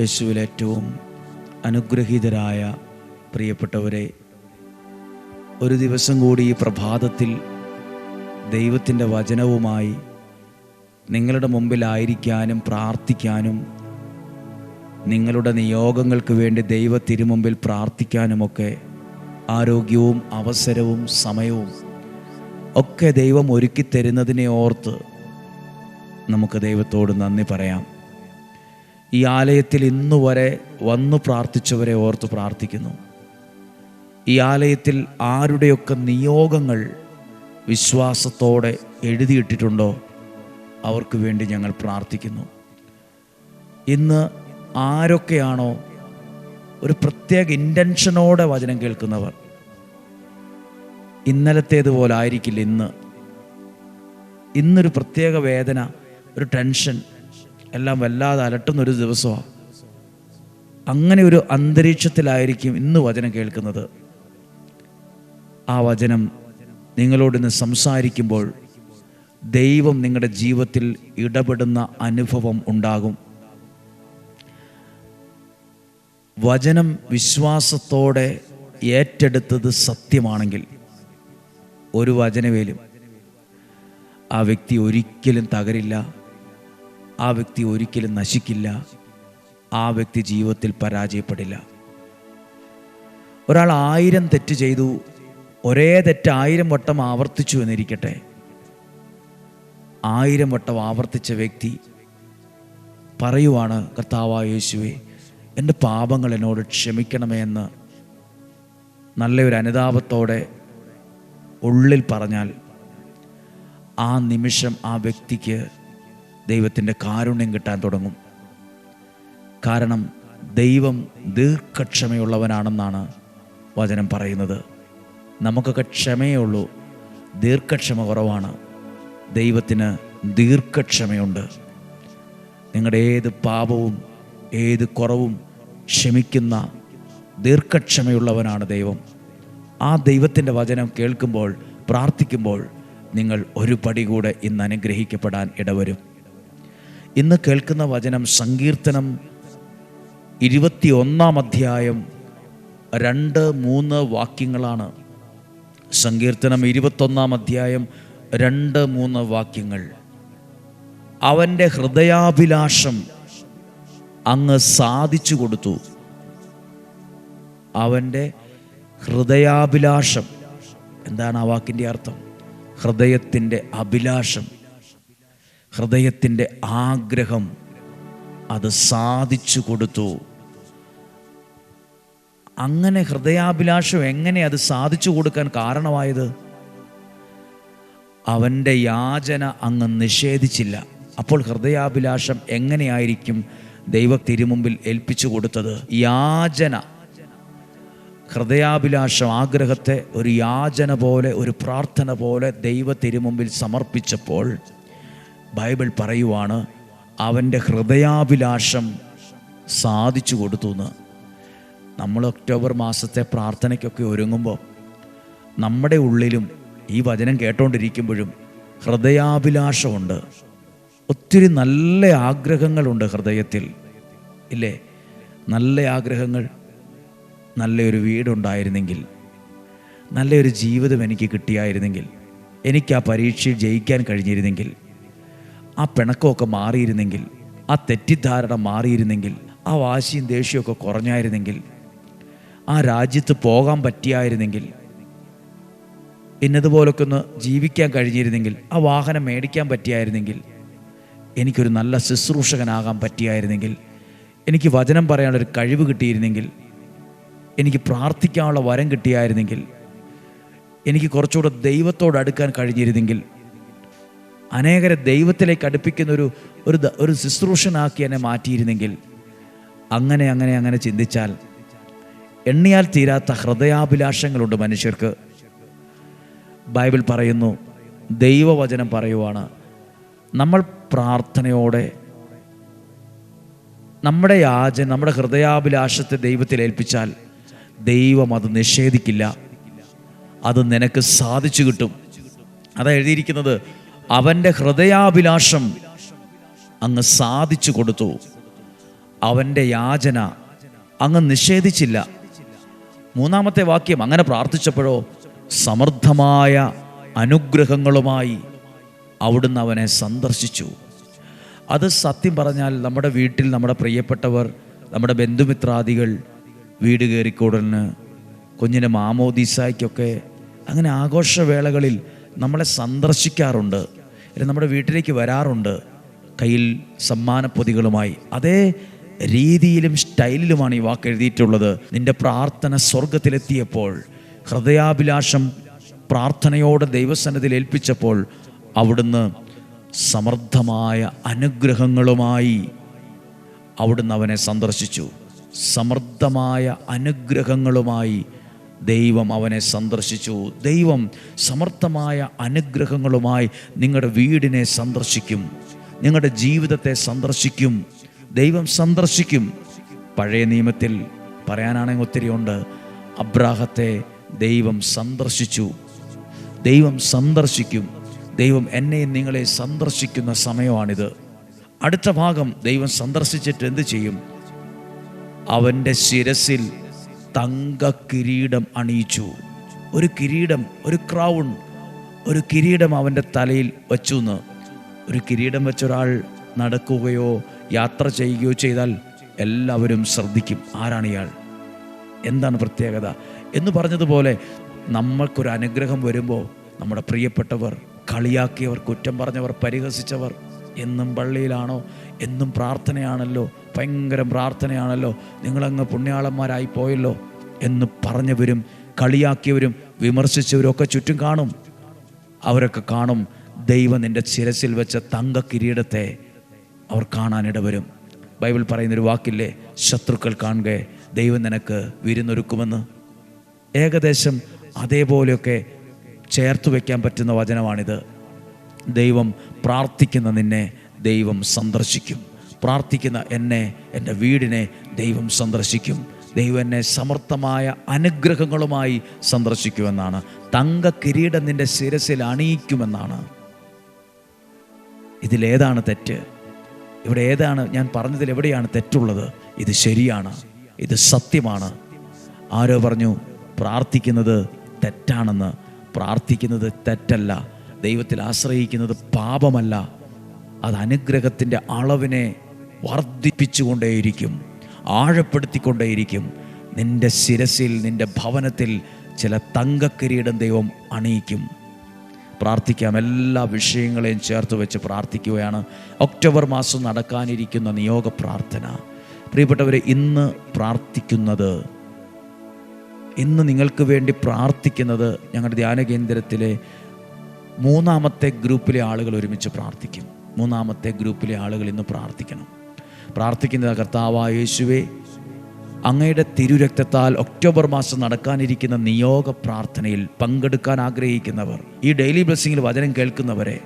യേശുവിൽ ഏറ്റവും അനുഗ്രഹീതരായ പ്രിയപ്പെട്ടവരെ ഒരു ദിവസം കൂടി ഈ പ്രഭാതത്തിൽ ദൈവത്തിന്റെ വചനവുമായി നിങ്ങളുടെ മുമ്പിലായിരിക്കാനും പ്രാർത്ഥിക്കാനും നിങ്ങളുടെ നിയോഗങ്ങൾക്ക് വേണ്ടി ദൈവ തിരുമുമ്പിൽ പ്രാർത്ഥിക്കാനുമൊക്കെ ആരോഗ്യവും അവസരവും സമയവും ഒക്കെ ദൈവം ഒരുക്കി തരുന്നതിനെ ഓർത്ത് നമുക്ക് ദൈവത്തോട് നന്ദി പറയാം. ഈ ആലയത്തിൽ ഇന്നു വരെ വന്നു പ്രാർത്ഥിച്ചവരെ ഓർത്ത് പ്രാർത്ഥിക്കുന്നു. ഈ ആലയത്തിൽ ആരുടെയൊക്കെ നിയോഗങ്ങൾ വിശ്വാസത്തോടെ എഴുതിയിട്ടിട്ടുണ്ടോ അവർക്ക് വേണ്ടി ഞങ്ങൾ പ്രാർത്ഥിക്കുന്നു. ഇന്ന് ആരൊക്കെയാണോ ഒരു പ്രത്യേക ഇന്റൻഷനോടെ വചനം കേൾക്കുന്നവർ ഇന്നലത്തേതുപോലെ ആയിരിക്കില്ല ഇന്ന്. ഇന്നൊരു പ്രത്യേക വേദന ഒരു ടെൻഷൻ എല്ലാം വല്ലാതെ അലട്ടുന്ന ഒരു ദിവസമാണ് അങ്ങനെ ഒരു അന്തരീക്ഷത്തിലായിരിക്കും ഇന്ന് വചനം കേൾക്കുന്നത്. ആ വചനം നിങ്ങളോട് ഇന്ന് സംസാരിക്കുമ്പോൾ ദൈവം നിങ്ങളുടെ ജീവിതത്തിൽ ഇടപെടുന്ന അനുഭവം ഉണ്ടാകും. വചനം വിശ്വാസത്തോടെ ഏറ്റെടുത്തത് സത്യമാണെങ്കിൽ ഒരു വചനവേലും ആ വ്യക്തി ഒരിക്കലും തകരില്ല. ആ വ്യക്തി ഒരിക്കലും നശിക്കില്ല. ആ വ്യക്തി ജീവിതത്തിൽ പരാജയപ്പെടില്ല. ഒരാൾ ആയിരം തെറ്റ് ചെയ്തു ഒരേ തെറ്റ് ആയിരം വട്ടം ആവർത്തിച്ചു എന്നിരിക്കട്ടെ. ആയിരം വട്ടം ആവർത്തിച്ച വ്യക്തി പറയുവാണ് കർത്താവായ യേശുവെ എന്റെ പാപങ്ങൾ എന്നോട് ക്ഷമിക്കണമേ എന്ന് നല്ലൊരു അനുതാപത്തോടെ ഉള്ളിൽ പറഞ്ഞാൽ ആ നിമിഷം ആ വ്യക്തിക്ക് ദൈവത്തിന്റെ കാരുണ്യം കിട്ടാൻ തുടങ്ങും. കാരണം ദൈവം ദീർഘക്ഷമയുള്ളവനാണെന്നാണ് വചനം പറയുന്നത്. നമുക്കൊക്കെ ക്ഷമയേ ഉള്ളൂ ദീർഘക്ഷമ കുറവാണ്. ദൈവത്തിന് ദീർഘക്ഷമയുണ്ട്. നിങ്ങളുടെ ഏത് പാപവും ഏത് കുറവും ക്ഷമിക്കുന്ന ദീർഘക്ഷമയുള്ളവനാണ് ദൈവം. ആ ദൈവത്തിന്റെ വചനം കേൾക്കുമ്പോൾ പ്രാർത്ഥിക്കുമ്പോൾ നിങ്ങൾ ഒരു പടി കൂടെ ഇന്ന് അനുഗ്രഹിക്കപ്പെടാൻ ഇടവരും. ഇന്ന് കേൾക്കുന്ന വചനം സങ്കീർത്തനം ഇരുപത്തി ഒന്നാം അധ്യായം രണ്ട് മൂന്ന് വാക്യങ്ങളാണ്. സങ്കീർത്തനം ഇരുപത്തൊന്നാം അധ്യായം രണ്ട് മൂന്ന് വാക്യങ്ങൾ. അവന്റെ ഹൃദയാഭിലാഷം അങ്ങ് സാധിച്ചു കൊടുത്തു. അവന്റെ ഹൃദയാഭിലാഷം. എന്താണ് ആ വാക്കിന്റെ അർത്ഥം? ഹൃദയത്തിന്റെ അഭിലാഷം. ഹൃദയത്തിന്റെ ആഗ്രഹം അത് സാധിച്ചു കൊടുത്തു. അങ്ങനെ ഹൃദയാഭിലാഷം എങ്ങനെ അത് സാധിച്ചു കൊടുക്കാൻ കാരണമായത്? അവന്റെ യാചന അങ്ങ് നിഷേധിച്ചില്ല. അപ്പോൾ ഹൃദയാഭിലാഷം എങ്ങനെയായിരിക്കും ദൈവ തിരുമുമ്പിൽ ഏൽപ്പിച്ചു കൊടുത്തത്? യാചന. ഹൃദയാഭിലാഷം ആഗ്രഹത്തെ ഒരു യാചന പോലെ ഒരു പ്രാർത്ഥന പോലെ ദൈവ തിരുമുമ്പിൽ സമർപ്പിച്ചപ്പോൾ ബൈബിൾ പറയുവാണ് അവന്റെ ഹൃദയാഭിലാഷം സാധിച്ചു കൊടുത്തു എന്ന് നമ്മൾ ഒക്ടോബർ മാസത്തെ പ്രാർത്ഥനയ്ക്കൊക്കെ ഒരുങ്ങുമ്പോൾ നമ്മുടെ ഉള്ളിലും ഈ വചനം കേട്ടോണ്ടിരിക്കുമ്പോഴും ഹൃദയാഭിലാഷമുണ്ട്. ഒത്തിരി നല്ല ആഗ്രഹങ്ങളുണ്ട് ഹൃദയത്തിൽ. ഇല്ലേ? നല്ല ആഗ്രഹങ്ങൾ നല്ലൊരു വീടുണ്ടായിരുന്നെങ്കിൽ നല്ലൊരു ജീവിതം എനിക്ക് കിട്ടിയായിരുന്നെങ്കിൽ എനിക്ക് ആ പരീക്ഷയിൽ ജയിക്കാൻ കഴിഞ്ഞിരുന്നെങ്കിൽ ആ പിണക്കമൊക്കെ മാറിയിരുന്നെങ്കിൽ ആ തെറ്റിദ്ധാരണ മാറിയിരുന്നെങ്കിൽ ആ വാശിയും ദേഷ്യമൊക്കെ കുറഞ്ഞായിരുന്നെങ്കിൽ ആ രാജ്യത്ത് പോകാൻ പറ്റിയായിരുന്നെങ്കിൽ ഇന്നതുപോലൊക്കെ ഒന്ന് ജീവിക്കാൻ കഴിഞ്ഞിരുന്നെങ്കിൽ ആ വാഹനം മേടിക്കാൻ പറ്റിയായിരുന്നെങ്കിൽ എനിക്കൊരു നല്ല ശുശ്രൂഷകനാകാൻ പറ്റിയായിരുന്നെങ്കിൽ എനിക്ക് വചനം പറയാനുള്ളൊരു കഴിവ് കിട്ടിയിരുന്നെങ്കിൽ എനിക്ക് പ്രാർത്ഥിക്കാനുള്ള വരം കിട്ടിയായിരുന്നെങ്കിൽ എനിക്ക് കുറച്ചുകൂടെ ദൈവത്തോട് അടുക്കാൻ കഴിഞ്ഞിരുന്നെങ്കിൽ അനേകരെ ദൈവത്തിലേക്ക് അടുപ്പിക്കുന്ന ഒരു ഒരു ഒരു ശുശ്രൂഷനാക്കി എന്നെ മാറ്റിയിരുന്നെങ്കിൽ അങ്ങനെ അങ്ങനെ അങ്ങനെ ചിന്തിച്ചാൽ എണ്ണിയാൽ തീരാത്ത ഹൃദയാഭിലാഷങ്ങളുണ്ട് മനുഷ്യർക്ക്. ബൈബിൾ പറയുന്നു ദൈവവചനം പറയുവാണ് നമ്മൾ പ്രാർത്ഥനയോടെ നമ്മുടെ യാചന നമ്മുടെ ഹൃദയാഭിലാഷത്തെ ദൈവത്തിൽ ഏൽപ്പിച്ചാൽ ദൈവം അത് നിഷേധിക്കില്ല. അത് നിനക്ക് സാധിച്ചു കിട്ടും. അതാ എഴുതിയിരിക്കുന്നത് അവന്റെ ഹൃദയാഭിലാഷം അങ്ങ് സാധിച്ചു കൊടുത്തു. അവന്റെ യാചന അങ്ങ് നിഷേധിച്ചില്ല. മൂന്നാമത്തെ വാക്യം അങ്ങനെ പ്രാർത്ഥിച്ചപ്പോഴോ സമൃദ്ധമായ അനുഗ്രഹങ്ങളുമായി അവിടുന്ന് അവനെ സന്ദർശിച്ചു. അത് സത്യം പറഞ്ഞാൽ നമ്മുടെ വീട്ടിൽ നമ്മുടെ പ്രിയപ്പെട്ടവർ നമ്മുടെ ബന്ധുമിത്രാദികൾ വീട് കയറിക്കൂടലിന് കുഞ്ഞിന് മാമോദീസായ്ക്കൊക്കെ അങ്ങനെ ആഘോഷവേളകളിൽ നമ്മളെ സന്ദർശിക്കാറുണ്ട്. നമ്മുടെ വീട്ടിലേക്ക് വരാറുണ്ട് കയ്യിൽ സമ്മാനപ്പൊതികളുമായി. അതേ രീതിയിലും സ്റ്റൈലിലുമാണ് ഈ വാക്ക് എഴുതിയിട്ടുള്ളത്. നിന്റെ പ്രാർത്ഥന സ്വർഗത്തിലെത്തിയപ്പോൾ ഹൃദയാഭിലാഷം പ്രാർത്ഥനയോടെ ദൈവസന്നതിൽ ഏൽപ്പിച്ചപ്പോൾ അവിടുന്ന് സമൃദ്ധമായ അനുഗ്രഹങ്ങളുമായി അവിടുന്ന് അവനെ സന്ദർശിച്ചു. സമൃദ്ധമായ അനുഗ്രഹങ്ങളുമായി ദൈവം അവനെ സന്ദർശിച്ചു. ദൈവം സമർത്ഥമായ അനുഗ്രഹങ്ങളുമായി നിങ്ങളുടെ വീടിനെ സന്ദർശിക്കും. നിങ്ങളുടെ ജീവിതത്തെ സന്ദർശിക്കും. ദൈവം സന്ദർശിക്കും. പഴയ നിയമത്തിൽ പറയാനാണെങ്കിൽ ഒത്തിരി ഉണ്ട്. അബ്രാഹത്തെ ദൈവം സന്ദർശിച്ചു. ദൈവം സന്ദർശിക്കും. ദൈവം എന്നെയും നിങ്ങളെ സന്ദർശിക്കുന്ന സമയമാണിത്. അടുത്ത ഭാഗം ദൈവം സന്ദർശിച്ചിട്ട് എന്ത് ചെയ്യും? അവന്റെ ശിരസിൽ തങ്ക കിരീടം അണിയിച്ചു. ഒരു കിരീടം ഒരു ക്രൗൺ ഒരു കിരീടം അവന്റെ തലയിൽ വച്ചു എന്ന് ഒരു കിരീടം വെച്ചൊരാൾ നടക്കുകയോ യാത്ര ചെയ്യുകയോ ചെയ്താൽ എല്ലാവരും ശ്രദ്ധിക്കും ആരാണ് ഇയാൾ. എന്താണ് പ്രത്യേകത? എന്ന് പറഞ്ഞതുപോലെ നമ്മൾക്കൊരു അനുഗ്രഹം വരുമ്പോൾ നമ്മുടെ പ്രിയപ്പെട്ടവർ കളിയാക്കിയവർ കുറ്റം പറഞ്ഞവർ പരിഹസിച്ചവർ എന്നും പള്ളിയിലാണോ? എന്നും പ്രാർത്ഥനയാണല്ലോ? ഭയങ്കര പ്രാർത്ഥനയാണല്ലോ? നിങ്ങളങ്ങ് പുണ്യാളന്മാരായി പോയല്ലോ എന്ന് പറഞ്ഞവരും കളിയാക്കിയവരും വിമർശിച്ചവരും ഒക്കെ ചുറ്റും കാണും. അവരൊക്കെ കാണും ദൈവം നിന്റെ ശിരസിൽ വെച്ച തങ്ക കിരീടത്തെ അവർ കാണാനിട വരും ബൈബിൾ പറയുന്നൊരു വാക്കില്ലേ? ശത്രുക്കൾ കാണുക ദൈവം നിനക്ക് വിരുന്നൊരുക്കുമെന്ന്. ഏകദേശം അതേപോലെയൊക്കെ ചേർത്ത് വയ്ക്കാൻ പറ്റുന്ന വചനമാണിത്. ദൈവം പ്രാർത്ഥിക്കുന്ന നിന്നെ ദൈവം സന്ദർശിക്കും. പ്രാർത്ഥിക്കുന്ന എന്നെ എന്റെ വീടിനെ ദൈവം സന്ദർശിക്കും. ദൈവം എന്നെ സമർത്ഥമായ അനുഗ്രഹങ്ങളുമായി സന്ദർശിക്കുമെന്നാണ്. തങ്ക കിരീടം നിന്റെ ശിരസിൽ അണിയിക്കുമെന്നാണ്. ഇതിലേതാണ് തെറ്റ്? ഇവിടെ ഏതാണ് ഞാൻ പറഞ്ഞതിൽ എവിടെയാണ് തെറ്റുള്ളത്? ഇത് ശരിയാണ് ഇത് സത്യമാണ്. ആരോ പറഞ്ഞു പ്രാർത്ഥിക്കുന്നത് തെറ്റാണെന്ന്. പ്രാർത്ഥിക്കുന്നത് തെറ്റല്ല. ദൈവത്തിൽ ആശ്രയിക്കുന്നത് പാപമല്ല. അത് അനുഗ്രഹത്തിന്റെ അളവിനെ വർദ്ധിപ്പിച്ചുകൊണ്ടേയിരിക്കും ആഴപ്പെടുത്തിക്കൊണ്ടേയിരിക്കും. നിന്റെ ശിരസിൽ നിന്റെ ഭവനത്തിൽ ചില തങ്കക്കിരീടം ദൈവം അണിയിക്കും. പ്രാർത്ഥിക്കാം എല്ലാ വിഷയങ്ങളെയും ചേർത്ത് വെച്ച് പ്രാർത്ഥിക്കുകയാണ്. ഒക്ടോബർ മാസം നടക്കാനിരിക്കുന്ന നിയോഗ പ്രാർത്ഥന. പ്രിയപ്പെട്ടവരെ ഇന്ന് പ്രാർത്ഥിക്കുന്നത് ഇന്ന് നിങ്ങൾക്ക് വേണ്ടി പ്രാർത്ഥിക്കുന്നത് ഞങ്ങളുടെ ധ്യാന കേന്ദ്രത്തിലെ മൂന്നാമത്തെ ഗ്രൂപ്പിലെ ആളുകൾ ഒരുമിച്ച് പ്രാർത്ഥിക്കും. മൂന്നാമത്തെ ഗ്രൂപ്പിലെ ആളുകൾ ഇന്ന് പ്രാർത്ഥിക്കണം. പ്രാർത്ഥിക്കുന്നത് കർത്താവായ യേശുവേ അങ്ങയുടെ തിരുരക്തത്താൽ ഒക്ടോബർ മാസം നടക്കാനിരിക്കുന്ന നിയോഗ പ്രാർത്ഥനയിൽ പങ്കെടുക്കാൻ ആഗ്രഹിക്കുന്നവർ ഈ ഡെയിലി ബ്ലെസ്സിങ്ങിൽ വചനം കേൾക്കുന്നവരെ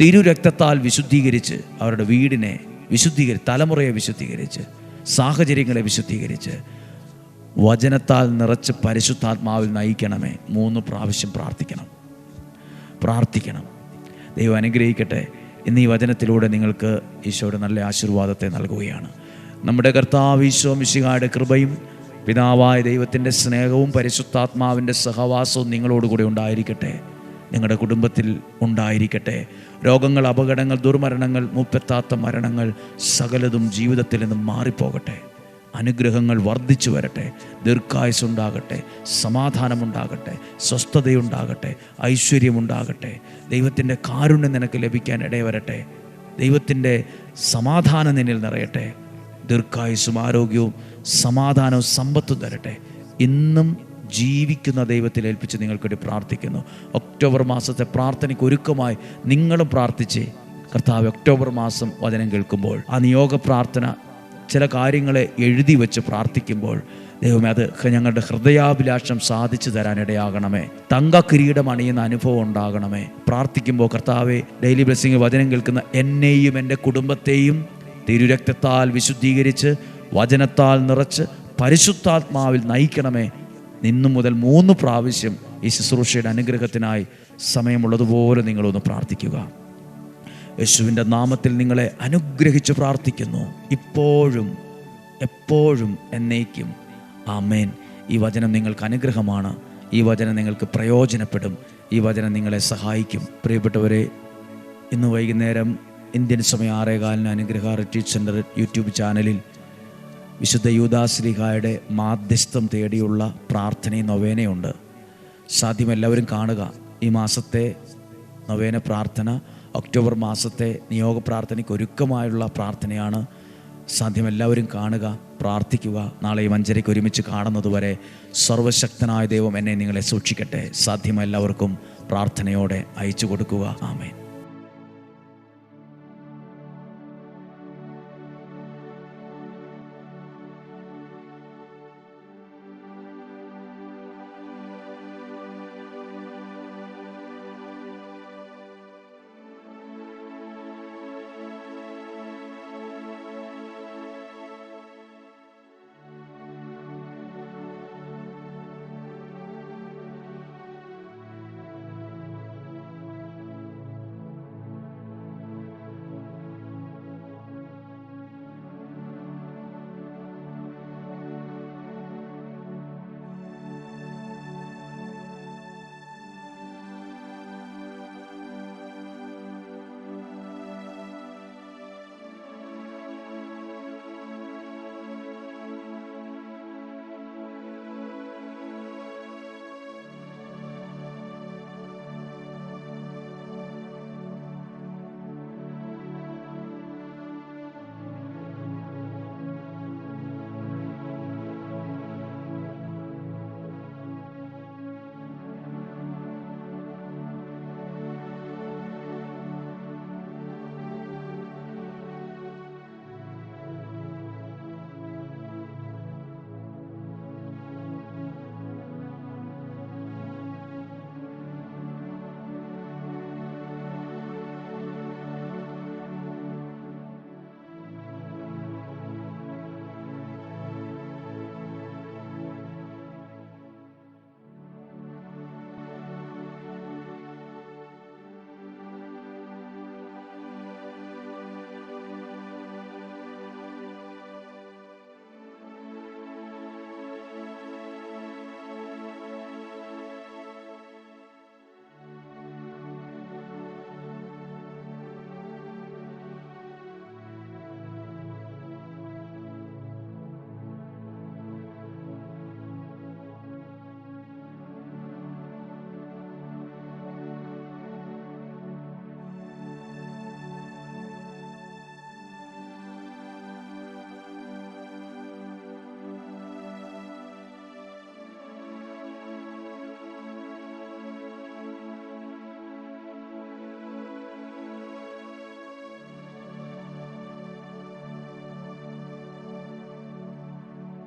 തിരുരക്തത്താൽ വിശുദ്ധീകരിച്ച് അവരുടെ വീടിനെ വിശുദ്ധീകരി തലമുറയെ വിശുദ്ധീകരിച്ച് സാഹചര്യങ്ങളെ വിശുദ്ധീകരിച്ച് വചനത്താൽ നിറച്ച് പരിശുദ്ധാത്മാവിൽ നയിക്കണമേ. മൂന്ന് പ്രാവശ്യം പ്രാർത്ഥിക്കണം. പ്രാർത്ഥിക്കണം. ദൈവം അനുഗ്രഹിക്കട്ടെ. ഇന്ന് ഈ വചനത്തിലൂടെ നിങ്ങൾക്ക് ഈശോയുടെ നല്ല ആശീർവാദത്തെ നൽകുകയാണ്. നമ്മുടെ കർത്താവ് ഈശോ മിശിഹായുടെ കൃപയും പിതാവായ ദൈവത്തിന്റെ സ്നേഹവും പരിശുദ്ധാത്മാവിന്റെ സഹവാസവും നിങ്ങളോടുകൂടി ഉണ്ടായിരിക്കട്ടെ. നിങ്ങളുടെ കുടുംബത്തിൽ ഉണ്ടായിരിക്കട്ടെ. രോഗങ്ങൾ അപകടങ്ങൾ ദുർമരണങ്ങൾ മുപ്പെത്താത്ത മരണങ്ങൾ സകലതും ജീവിതത്തിൽ നിന്നും മാറിപ്പോകട്ടെ. അനുഗ്രഹങ്ങൾ വർദ്ധിച്ചു വരട്ടെ. ദീർഘായുസുണ്ടാകട്ടെ സമാധാനമുണ്ടാകട്ടെ സ്വസ്ഥതയുണ്ടാകട്ടെ ഐശ്വര്യമുണ്ടാകട്ടെ. ദൈവത്തിന്റെ കാരുണ്യം നിനക്ക് ലഭിക്കാൻ ഇടയവരട്ടെ ദൈവത്തിന്റെ സമാധാനം നിന്നിൽ നിറയട്ടെ. ദീർഘായുസും ആരോഗ്യവും സമാധാനവും സമ്പത്തും തരട്ടെ. ഇന്നും ജീവിക്കുന്ന ദൈവത്തിൽ ഏൽപ്പിച്ച് നിങ്ങൾക്ക് വേണ്ടി പ്രാർത്ഥിക്കുന്നു. ഒക്ടോബർ മാസത്തെ പ്രാർത്ഥനയ്ക്ക് ഒരുക്കമായി നിങ്ങളും പ്രാർത്ഥിച്ച് കർത്താവ് ഒക്ടോബർ മാസം വചനം കേൾക്കുമ്പോൾ ആ നിയോഗ പ്രാർത്ഥന ചില കാര്യങ്ങളെ എഴുതി വെച്ച് പ്രാർത്ഥിക്കുമ്പോൾ ദൈവമേ അത് ഞങ്ങളുടെ ഹൃദയാഭിലാഷം സാധിച്ചു തരാനിടയാകണമേ. തങ്ക കിരീടം അണിയുന്ന അനുഭവം ഉണ്ടാകണമേ. പ്രാർത്ഥിക്കുമ്പോൾ കർത്താവെ ഡെയിലി ബ്ലെസ്സിങ് വചനം കേൾക്കുന്ന എന്നെയും എന്റെ കുടുംബത്തെയും തിരുരക്തത്താൽ വിശുദ്ധീകരിച്ച് വചനത്താൽ നിറച്ച് പരിശുദ്ധാത്മാവിൽ നയിക്കണമേ. നിന്നു മുതൽ മൂന്ന് പ്രാവശ്യം ഈ ശുശ്രൂഷയുടെ അനുഗ്രഹത്തിനായി സമയമുള്ളതുപോലെ നിങ്ങളൊന്ന് പ്രാർത്ഥിക്കുക. യേശുവിന്റെ നാമത്തിൽ നിങ്ങളെ അനുഗ്രഹിച്ച് പ്രാർത്ഥിക്കുന്നു. ഇപ്പോഴും എപ്പോഴും എന്നേക്കും. ആമേൻ. ഈ വചനം നിങ്ങൾക്ക് അനുഗ്രഹമാണ്. ഈ വചനം നിങ്ങൾക്ക് പ്രയോജനപ്പെടും. ഈ വചനം നിങ്ങളെ സഹായിക്കും. പ്രിയപ്പെട്ടവരെ ഇന്ന് വൈകുന്നേരം ഇന്ത്യൻ സമയം ആറേകാലിന് അനുഗ്രഹ റിട്രീറ്റ് സെന്റർ യൂട്യൂബ് ചാനലിൽ വിശുദ്ധ യൂദാശ്രീഹായുടെ മാധ്യസ്ഥം തേടിയുള്ള പ്രാർത്ഥനയും നൊവേനയുണ്ട്. സാധ്യം എല്ലാവരും കാണുക. ഈ മാസത്തെ നൊവേന പ്രാർത്ഥന ഒക്ടോബർ മാസത്തെ നിയോഗ പ്രാർത്ഥനയ്ക്ക് ഒരുക്കമായുള്ള പ്രാർത്ഥനയാണ് സാധ്യം എല്ലാവരും കാണുക പ്രാർത്ഥിക്കുക നാളെ ഈ വഞ്ചരയ്ക്ക് ഒരുമിച്ച് കാണുന്നതുവരെ സർവശക്തനായ ദൈവം എന്നെ നിങ്ങളെ സൂക്ഷിക്കട്ടെ. സാധ്യം എല്ലാവർക്കും പ്രാർത്ഥനയോടെ അയച്ചു കൊടുക്കുക. ആമേൻ.